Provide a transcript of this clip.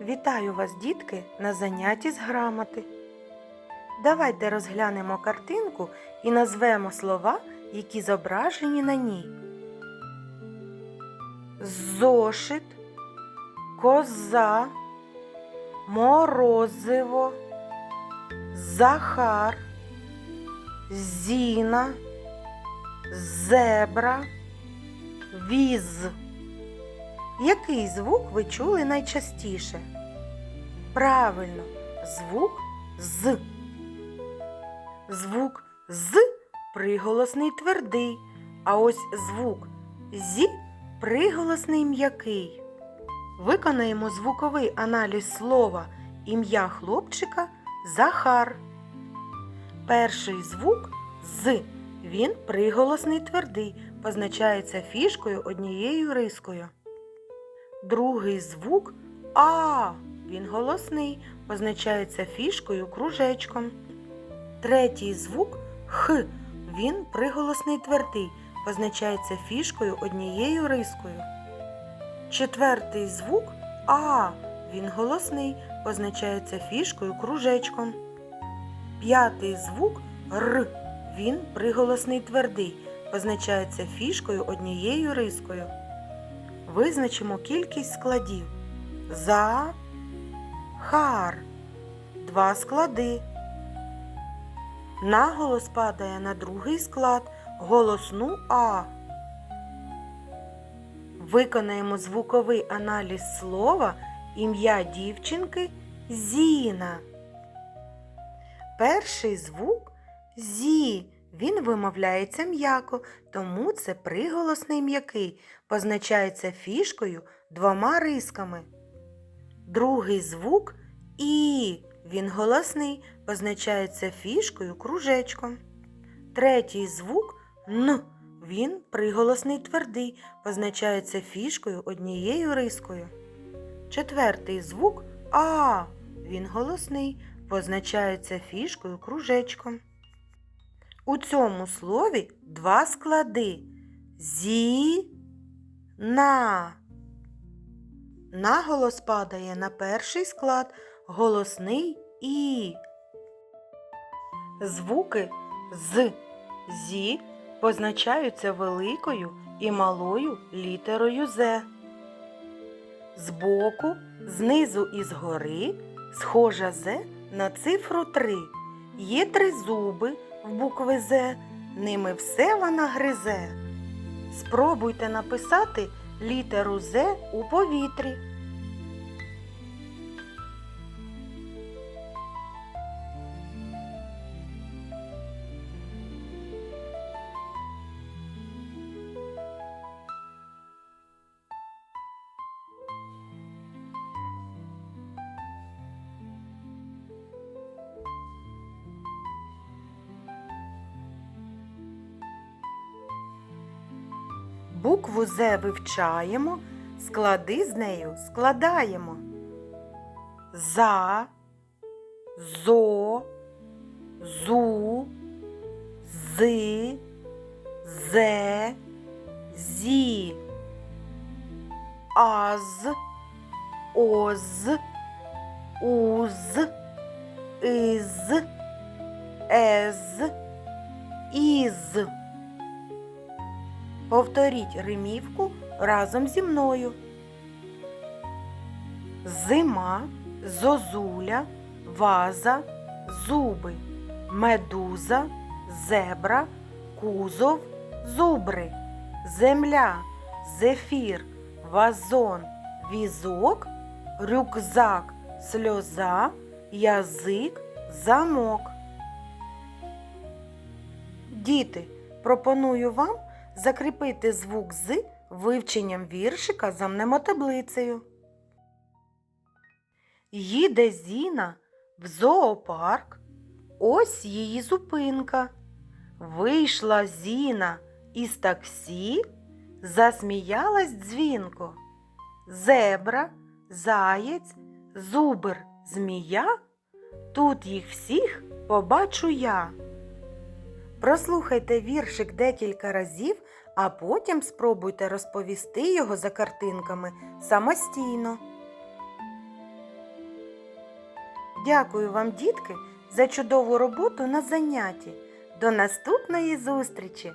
Вітаю вас, дітки, на занятті з грамоти. Давайте розглянемо картинку і назвемо слова, які зображені на ній. Зошит, коза, морозиво, Захар, Зіна, зебра, віз. Який звук ви чули найчастіше? Правильно, звук з. Звук з приголосний твердий, а ось звук зі приголосний м'який. Виконаємо звуковий аналіз слова ім'я хлопчика Захар. Перший звук з. Він приголосний твердий, позначається фішкою однією рискою. Другий звук А. Він голосний, позначається фішкою кружечком. Третій звук Х. Він приголосний твердий, позначається фішкою однією рискою. Четвертий звук А. Він голосний, позначається фішкою кружечком. П'ятий звук Р. Він приголосний твердий, позначається фішкою однією рискою. Визначимо кількість складів. За хар. Два склади. Наголос падає на другий склад голосну А. Виконаємо звуковий аналіз слова ім'я дівчинки Зіна. Перший звук зі. Він вимовляється м'яко, тому це приголосний м'який, позначається фішкою двома рисками. Другий звук І. Він голосний, позначається фішкою кружечком. Третій звук Н. Він приголосний твердий, позначається фішкою однією рискою. Четвертий звук А. Він голосний, позначається фішкою кружечком. У цьому слові два склади зі на. Наголос падає на перший склад голосний і. Звуки з зі позначаються великою і малою літерою З. Збоку, знизу і згори схожа З на цифру 3. Є три зуби в букви З, ними все вона гризе. Спробуйте написати літеру З у повітрі. Букву З вивчаємо, склади з нею складаємо. За, зо, зу, зи, зе, зі, аз, оз, уз, из, ез, із. Повторіть римівку разом зі мною. Зима, зозуля, ваза, зуби, медуза, зебра, кузов, зубри, земля, зефір, вазон, візок, рюкзак, сльоза, язик, замок. Діти, пропоную вам закріпити звук з вивченням віршика за мнемотаблицею. Їде Зіна в зоопарк. Ось її зупинка. Вийшла Зіна із таксі, засміялась дзвінко. Зебра, заєць, зубр, змія. Тут їх всіх побачу я. Прослухайте віршик декілька разів, а потім спробуйте розповісти його за картинками самостійно. Дякую вам, дітки, за чудову роботу на занятті. До наступної зустрічі!